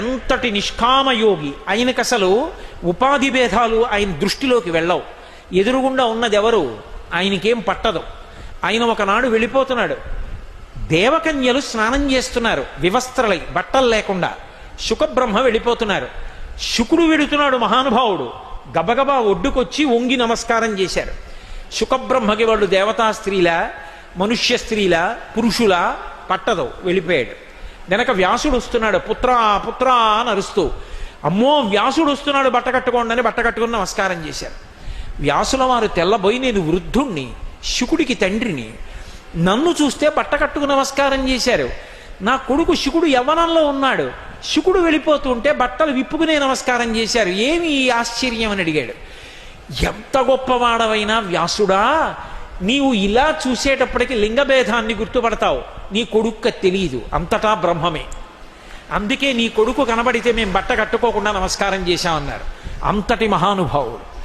ఎంతటి నిష్కామయోగి. ఆయనకు అసలు ఉపాధి భేదాలు ఆయన దృష్టిలోకి వెళ్ళవు. ఎదురుగుండా ఉన్నది ఎవరు ఆయనకేం పట్టదు. ఆయన ఒకనాడు వెళ్ళిపోతున్నాడు. దేవకన్యలు స్నానం చేస్తున్నారు. వివస్త్రలై బట్టలు లేకుండా. శుకబ్రహ్మ వెళ్ళిపోతున్నారు. శుకుడు వెడుతున్నాడు మహానుభావుడు. గబగబా ఒడ్డుకొచ్చి వంగి నమస్కారం చేశారు. శుకబ్రహ్మకి వాళ్ళు దేవతా స్త్రీల మనుష్య స్త్రీల పురుషుల పట్టదు. వెళ్ళిపోయాడు. వెనక వ్యాసుడు వస్తున్నాడు పుత్రా పుత్రా అని అరుస్తూ అమ్మో వ్యాసుడు వస్తున్నాడు బట్ట కట్టుకోండి అని బట్ట కట్టుకుని నమస్కారం చేశారు. వ్యాసుల వారు తెల్లబోయి నేను వృద్ధుణ్ణి శుకుడికి తండ్రిని నన్ను చూస్తే బట్ట కట్టుకు నమస్కారం చేశారు. నా కొడుకు శుకుడు యవ్వనంలో ఉన్నాడు. శుకుడు వెళ్ళిపోతుంటే బట్టలు విప్పుకునే నమస్కారం చేశారు. ఏమి ఈ ఆశ్చర్యం అని అడిగాడు. ఎంత గొప్పవాడవైనా వ్యాసుడా నీవు ఇలా చూసేటప్పటికి లింగభేదాన్ని గుర్తుపడతావు. నీ కొడుక్క తెలియదు అంతటా బ్రహ్మమే. అందుకే నీ కొడుకు కనబడితే మేము బట్ట కట్టుకోకుండా నమస్కారం చేశామన్నారు. అంతటి మహానుభావుడు.